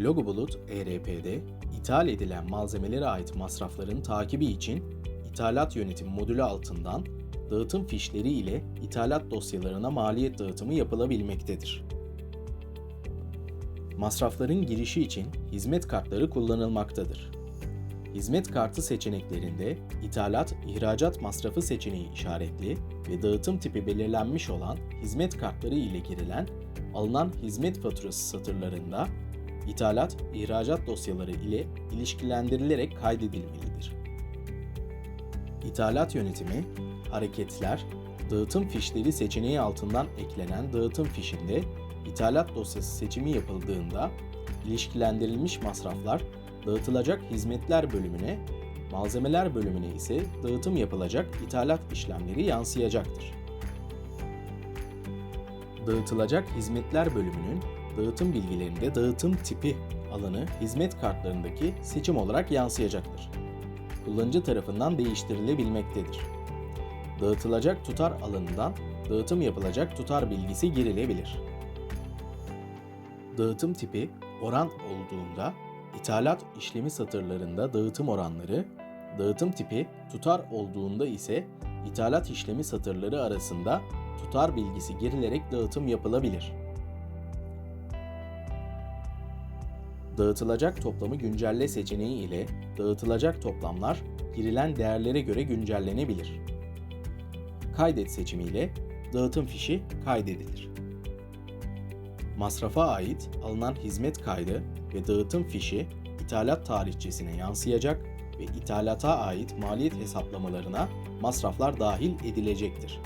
Logo Bulut ERP'de ithal edilen malzemelere ait masrafların takibi için ithalat yönetim modülü altından dağıtım fişleri ile ithalat dosyalarına maliyet dağıtımı yapılabilmektedir. Masrafların girişi için hizmet kartları kullanılmaktadır. Hizmet kartı seçeneklerinde ithalat, ihracat masrafı seçeneği işaretli ve dağıtım tipi belirlenmiş olan hizmet kartları ile girilen alınan hizmet faturası satırlarında ithalat, ihracat dosyaları ile ilişkilendirilerek kaydedilmelidir. İthalat yönetimi, hareketler, dağıtım fişleri seçeneği altından eklenen dağıtım fişinde ithalat dosyası seçimi yapıldığında ilişkilendirilmiş masraflar dağıtılacak hizmetler bölümüne, malzemeler bölümüne ise dağıtım yapılacak ithalat işlemleri yansıyacaktır. Dağıtılacak hizmetler bölümünün dağıtım bilgilerinde dağıtım tipi alanı hizmet kartlarındaki seçim olarak yansıyacaktır. Kullanıcı tarafından değiştirilebilmektedir. Dağıtılacak tutar alanından dağıtım yapılacak tutar bilgisi girilebilir. Dağıtım tipi oran olduğunda ithalat işlemi satırlarında dağıtım oranları, dağıtım tipi tutar olduğunda ise ithalat işlemi satırları arasında tutar bilgisi girilerek dağıtım yapılabilir. Dağıtılacak toplamı güncelle seçeneği ile dağıtılacak toplamlar girilen değerlere göre güncellenebilir. Kaydet seçimiyle dağıtım fişi kaydedilir. Masrafa ait alınan hizmet kaydı ve dağıtım fişi ithalat tarihçesine yansıyacak ve ithalata ait maliyet hesaplamalarına masraflar dahil edilecektir.